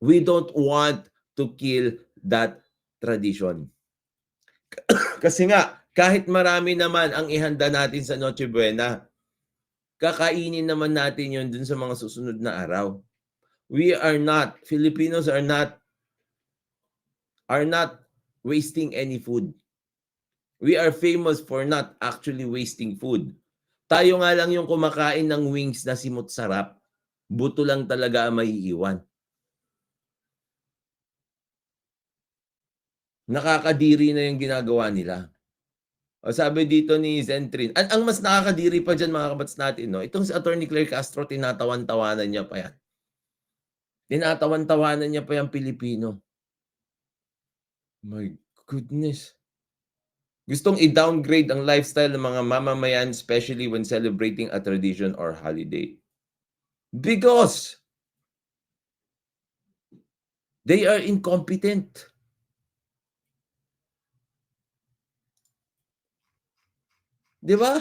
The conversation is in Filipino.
We don't want to kill that tradition. Kasi nga, kahit marami naman ang ihanda natin sa Noche Buena, kakainin naman natin yun dun sa mga susunod na araw. We are not, Filipinos are not, are not wasting any food. We are famous for not actually wasting food. Tayo nga lang yung kumakain ng wings na simot sarap. Buto lang talaga ang maiiwan. Nakakadiri na yung ginagawa nila. O sabi dito ni Zentrin, ang, ang mas nakakadiri pa dyan mga kabats natin, no? itong si Attorney Claire Castro, tinatawan-tawanan niya pa yan. Tinatawan-tawanan niya pa yung Pilipino. My goodness. Gustong i-downgrade ang lifestyle ng mga mamamayan, especially when celebrating a tradition or holiday. Because they are incompetent. Di ba?